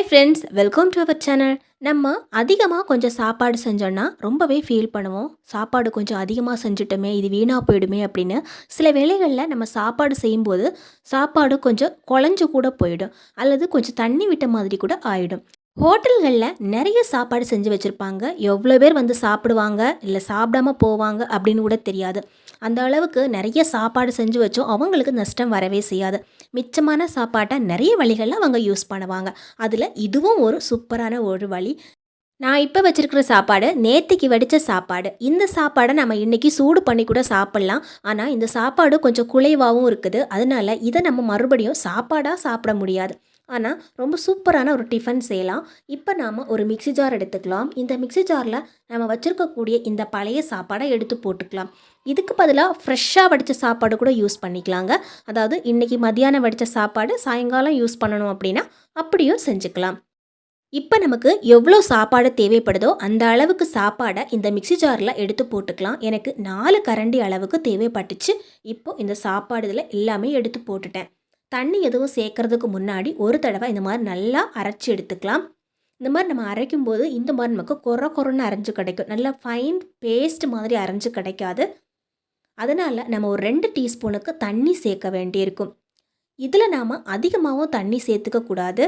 Hi friends welcome to our channel நம்ம அதிகமாக கொஞ்சம் சாப்பாடு செஞ்சோன்னா ரொம்பவே ஃபீல் பண்ணுவோம். சாப்பாடு கொஞ்சம் அதிகமாக செஞ்சுட்டோமே இது வீணாக போயிடுமே அப்படின்னு. சில வேளைகளில் நம்ம சாப்பாடு செய்யும்போது சாப்பாடு கொஞ்சம் குழஞ்சு கூட போயிடும். அல்லது கொஞ்சம் தண்ணி விட்ட மாதிரி கூட ஆகிடும் ஹோட்டல்களில் நிறைய சாப்பாடு செஞ்சு வச்சுருப்பாங்க. எவ்வளோ பேர் வந்து சாப்பிடுவாங்க இல்லை சாப்பிடாம போவாங்க அப்படின்னு கூட தெரியாது. அந்த அளவுக்கு நிறைய சாப்பாடு செஞ்சு வச்சோம் அவங்களுக்கு நஷ்டம் வரவே செய்யாது. மிச்சமான சாப்பாட்டை நிறைய வழிகளில் அவங்க யூஸ் பண்ணுவாங்க. அதில் இதுவும் ஒரு சூப்பரான ஒரு வழி. நான் இப்போ வச்சுருக்கிற சாப்பாடு நேற்றுக்கு வடித்த சாப்பாடு. இந்த சாப்பாடை நம்ம இன்றைக்கி சூடு பண்ணி கூட சாப்பிட்லாம். ஆனால் இந்த சாப்பாடு கொஞ்சம் குலைவாகவும் இருக்குது. அதனால இதை நம்ம மறுபடியும் சாப்பாடாக சாப்பிட முடியாது. ஆனால் ரொம்ப சூப்பரான ஒரு டிஃபன் செய்யலாம். இப்போ நாம் ஒரு மிக்ஸி ஜார் எடுத்துக்கலாம். இந்த மிக்ஸி ஜாரில் நம்ம வச்சுருக்கக்கூடிய இந்த பழைய சாப்பாடை எடுத்து போட்டுக்கலாம். இதுக்கு பதிலாக ஃப்ரெஷ்ஷாக வடித்த சாப்பாடு கூட யூஸ் பண்ணிக்கலாங்க. அதாவது இன்றைக்கி மதியானம் வடித்த சாப்பாடு சாயங்காலம் யூஸ் பண்ணணும் அப்படின்னா அப்படியும் செஞ்சுக்கலாம். இப்போ நமக்கு எவ்வளோ சாப்பாடு தேவைப்படுதோ அந்த அளவுக்கு சாப்பாடை இந்த மிக்ஸி ஜாரில் எடுத்து போட்டுக்கலாம். எனக்கு நாலு கரண்டி அளவுக்கு தேவைப்பட்டுச்சு. இப்போ இந்த சாப்பாடு இதில் எல்லாமே எடுத்து போட்டுட்டேன். தண்ணி எதுவும் சேர்க்கறதுக்கு முன்னாடி ஒரு தடவை இந்த மாதிரி நல்லா அரைச்சி எடுத்துக்கலாம். இந்த மாதிரி நம்ம அரைக்கும் போது இந்த மாதிரி நமக்கு கொர கொரன்னு அரைஞ்சு கிடைக்கும். நல்லா ஃபைன் பேஸ்ட் மாதிரி அரைஞ்சு கிடைக்காது. அதனால் நம்ம ஒரு ரெண்டு டீஸ்பூனுக்கு தண்ணி சேர்க்க வேண்டியிருக்கும். இதில் நாம் அதிகமாகவும் தண்ணி சேர்த்துக்க கூடாது.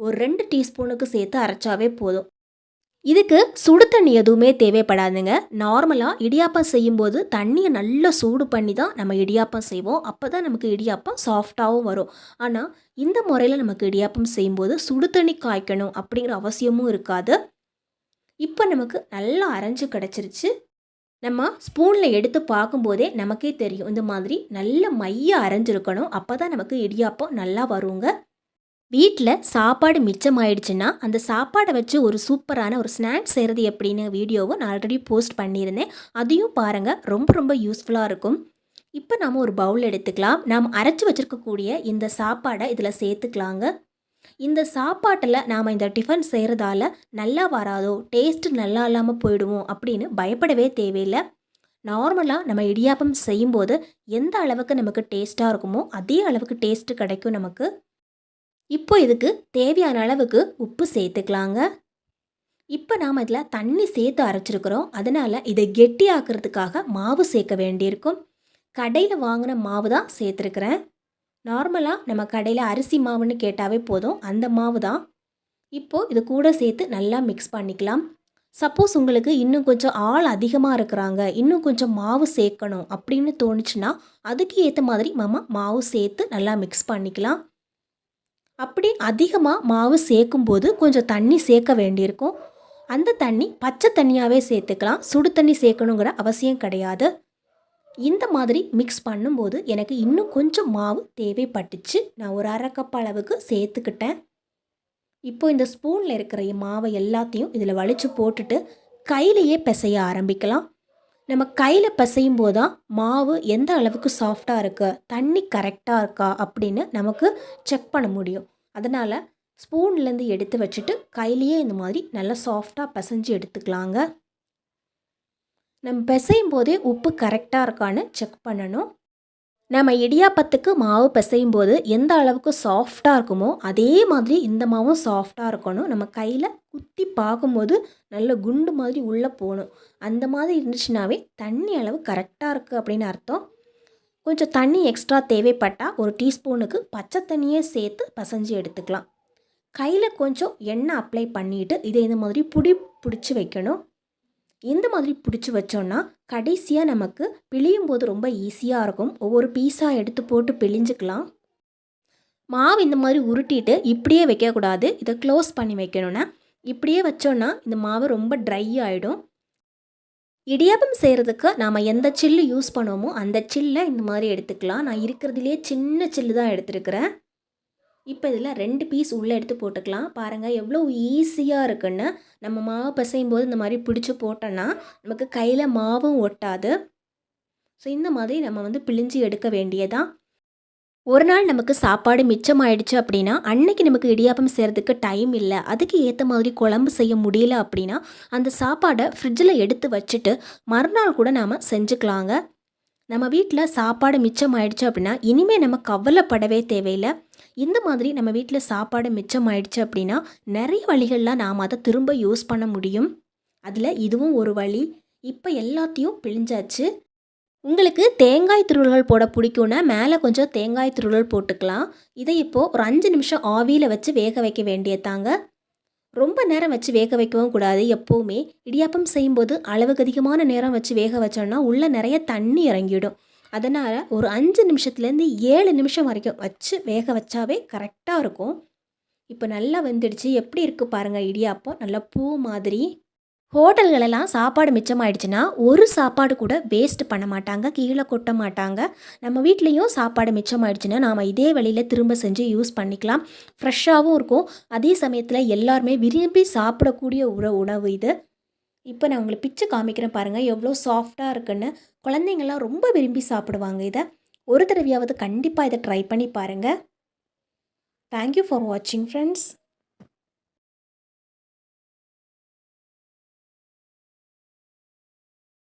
ஒரு ரெண்டு டீஸ்பூனுக்கு சேர்த்து அரைச்சாவே போதும். இதுக்கு சுடு தண்ணி எதுவுமே தேவைப்படாதுங்க. நார்மலாக இடியாப்பம் செய்யும்போது தண்ணியை நல்லா சூடு பண்ணி தான் நம்ம இடியாப்பம் செய்வோம். அப்போ தான் நமக்கு இடியாப்பம் சாஃப்டாகவும் வரும். ஆனால் இந்த முறையில் நமக்கு இடியாப்பம் செய்யும்போது சுடு தண்ணி காய்க்கணும் அப்படிங்கிற அவசியமும் இருக்காது. இப்போ நமக்கு நல்லா அரைஞ்சு கிடச்சிருச்சு. நம்ம ஸ்பூனில் எடுத்து பார்க்கும்போதே நமக்கே தெரியும். இந்த மாதிரி நல்ல மைய அரைஞ்சிருக்கணும். அப்போ தான் நமக்கு இடியாப்பம் நல்லா வருங்க. வீட்டில் சாப்பாடு மிச்சமாயிடுச்சுன்னா அந்த சாப்பாடை வச்சு ஒரு சூப்பரான ஒரு ஸ்நாக்ஸ் செய்கிறது எப்படின்னு வீடியோவை நான் ஆல்ரெடி போஸ்ட் பண்ணியிருந்தேன். அதையும் பாருங்கள் ரொம்ப ரொம்ப யூஸ்ஃபுல்லாக இருக்கும். இப்போ நாம் ஒரு பவுல் எடுத்துக்கலாம். நாம் அரைச்சி வச்சுருக்கக்கூடிய இந்த சாப்பாடை இதில் சேர்த்துக்கலாங்க. இந்த சாப்பாட்டில் நாம் இந்த டிஃபன் செய்கிறதால நல்லா வராதோ டேஸ்ட் நல்லா இல்லாமல் போயிடுவோம் அப்படின்னு பயப்படவே தேவையில்லை. நார்மலாக நம்ம இடியாப்பம் செய்யும்போது எந்த அளவுக்கு நமக்கு டேஸ்ட்டாக இருக்குமோ அதே அளவுக்கு டேஸ்ட்டு கிடைக்கும் நமக்கு. இப்போ இதுக்கு தேவையான அளவுக்கு உப்பு சேர்த்துக்கலாங்க. இப்போ நாம் இதில் தண்ணி சேர்த்து அரைச்சிருக்கிறோம். அதனால் இதை கெட்டி ஆக்கிறதுக்காக மாவு சேர்க்க வேண்டியிருக்கும். கடையில் வாங்கின மாவு தான் சேர்த்துருக்குறேன். நார்மலாக நம்ம கடையில் அரிசி மாவுன்னு கேட்டாவே போதும். அந்த மாவு தான். இப்போது இது கூட சேர்த்து நல்லா மிக்ஸ் பண்ணிக்கலாம். சப்போஸ் உங்களுக்கு இன்னும் கொஞ்சம் ஆள் அதிகமாக இருக்கிறாங்க. இன்னும் கொஞ்சம் மாவு சேர்க்கணும் அப்படின்னு தோணுச்சுன்னா அதுக்கு ஏற்ற மாதிரி நம்ம மாவு சேர்த்து நல்லா மிக்ஸ் பண்ணிக்கலாம். அப்படி அதிகமாக மாவு சேர்க்கும்போது கொஞ்சம் தண்ணி சேர்க்க வேண்டியிருக்கும். அந்த தண்ணி பச்சை தண்ணியாகவே சேர்த்துக்கலாம். சுடு தண்ணி சேர்க்கணுங்கிற அவசியம் கிடையாது. இந்த மாதிரி மிக்ஸ் பண்ணும்போது எனக்கு இன்னும் கொஞ்சம் மாவு தேவைப்பட்டுச்சு. நான் ஒரு அரை கப் அளவுக்கு சேர்த்துக்கிட்டேன். இப்போ இந்த ஸ்பூனில் இருக்கிற மாவை எல்லாத்தையும் இதில் வலிச்சு போட்டுட்டு கையிலையே பிசைய ஆரம்பிக்கலாம். நம்ம கையில் பிசையும் போது தான் மாவு எந்த அளவுக்கு சாஃப்டாக இருக்கு தண்ணி கரெக்டாக இருக்கா அப்படின்னு நமக்கு செக் பண்ண முடியும். அதனால் ஸ்பூன்லேருந்து எடுத்து வச்சுட்டு கையிலையே இந்த மாதிரி நல்லா சாஃப்டாக பிசைஞ்சு எடுத்துக்கலாங்க. நம்ம பிசையும் போதே உப்பு கரெக்டாக இருக்கான்னு செக் பண்ணணும். நம்ம இடியாப்பத்துக்கு மாவு பிசையும் போது எந்த அளவுக்கு சாஃப்டாக இருக்குமோ அதே மாதிரி இந்த மாவும் சாஃப்டாக இருக்கணும். நம்ம கையில் குத்தி பார்க்கும்போது நல்ல குண்டு மாதிரி உள்ளே போகணும். அந்த மாதிரி இருந்துச்சுனாவே தண்ணி அளவு கரெக்டாக இருக்குது அப்படின்னு அர்த்தம். கொஞ்சம் தண்ணி எக்ஸ்ட்ரா தேவைப்பட்டால் ஒரு டீஸ்பூனுக்கு பச்சை தண்ணியே சேர்த்து பசைஞ்சு எடுத்துக்கலாம். கையில் கொஞ்சம் எண்ணெய் அப்ளை பண்ணிவிட்டு இதை இந்த மாதிரி புடி பிடிச்சி வைக்கணும். இந்த மாதிரி பிடிச்சி வச்சோன்னா கடைசியாக நமக்கு பிழியும் போது ரொம்ப ஈஸியாக இருக்கும். ஒவ்வொரு பீஸாக எடுத்து போட்டு பிழிஞ்சுக்கலாம். மாவு இந்த மாதிரி உருட்டிட்டு இப்படியே வைக்கக்கூடாது. இதை க்ளோஸ் பண்ணி வைக்கணும்னா இப்படியே வச்சோன்னா இந்த மாவு ரொம்ப ட்ரை ஆகிடும் இடியாப்பம் செய்கிறதுக்கு நாம் எந்த சில்லு யூஸ் பண்ணுவோமோ அந்த சில்லை இந்த மாதிரி எடுத்துக்கலாம். நான் இருக்கிறதுலே சின்ன சில்லு தான் எடுத்துருக்கிறேன். இப்போ இதில் ரெண்டு பீஸ் உள்ளே எடுத்து போட்டுக்கலாம். பாருங்கள் எவ்வளோ ஈஸியாக இருக்குன்னு. நம்ம மாவு பிசையும் போது இந்த மாதிரி பிடிச்சி போட்டோன்னா நமக்கு கையில் மாவும் ஒட்டாது. ஸோ இந்த மாதிரி நம்ம வந்து பிழிஞ்சு எடுக்க வேண்டியதான் ஒரு நாள் நமக்கு சாப்பாடு மிச்சமாயிடுச்சு அப்படின்னா அன்னைக்கு நமக்கு இடியாப்பம் செய்கிறதுக்கு டைம் இல்லை. அதுக்கு ஏற்ற மாதிரி குழம்பு செய்ய முடியல அப்படின்னா அந்த சாப்பாடை ஃப்ரிட்ஜில் எடுத்து வச்சுட்டு மறுநாள் கூட நாம் செஞ்சுக்கலாங்க. நம்ம வீட்டில் சாப்பாடு மிச்சமாயிடுச்சு அப்படின்னா இனிமேல் நம்ம கவலைப்படவே தேவையில்லை. இந்த மாதிரி நம்ம வீட்டில் சாப்பாடு மிச்சம் ஆயிடுச்சு அப்படின்னா நிறைய வழிகளில் நாம் அதை திரும்ப யூஸ் பண்ண முடியும். அதில் இதுவும் ஒரு வழி. இப்போ எல்லாத்தையும் பிழிஞ்சாச்சு. உங்களுக்கு தேங்காய் திருள்கள் போட பிடிக்கும்னா மேலே கொஞ்சம் தேங்காய் திருள்கள் போட்டுக்கலாம். இதை இப்போது ஒரு அஞ்சு நிமிஷம் ஆவியில் வச்சு வேக வைக்க வேண்டியதாங்க ரொம்ப நேரம் வச்சு வேக வைக்கவும் கூடாது. எப்போவுமே இடியாப்பம் செய்யும்போது அளவுக்கு அதிகமான நேரம் வச்சு வேக வச்சோம்னா உள்ளே நிறைய தண்ணி இறங்கிடும். அதனால் ஒரு அஞ்சு நிமிஷத்துலேருந்து ஏழு நிமிஷம் வரைக்கும் வச்சு வேக வச்சாவே கரெக்டாக இருக்கும். இப்போ நல்லா வெந்துடுச்சு. எப்படி இருக்குது பாருங்கள் இடியாப்பம். நல்லா பூ மாதிரி ஹோட்டல்களெல்லாம் சாப்பாடு மிச்சமாயிடுச்சுன்னா ஒரு சாப்பாடு கூட வேஸ்ட் பண்ண மாட்டாங்க கீழே கொட்ட மாட்டாங்க. நம்ம வீட்லேயும் சாப்பாடு மிச்சமாயிடுச்சுன்னா நாம் இதே வழியில் திரும்ப செஞ்சு யூஸ் பண்ணிக்கலாம். ஃப்ரெஷ்ஷாகவும் இருக்கும். அதே சமயத்தில் எல்லாருமே விரும்பி சாப்பிடக்கூடிய உர உணவு இது. இப்போ நான் உங்களுக்கு பிச்சு காமிக்கிறேன் பாருங்கள் எவ்வளோ சாஃப்டாக இருக்குன்னு. குழந்தைங்கள்லாம் ரொம்ப விரும்பி சாப்பிடுவாங்க இதை. ஒரு தடவையாவது கண்டிப்பாக இதை ட்ரை பண்ணி பாருங்கள் தேங்க்யூ ஃபார் வாட்சிங் ஃப்ரெண்ட்ஸ்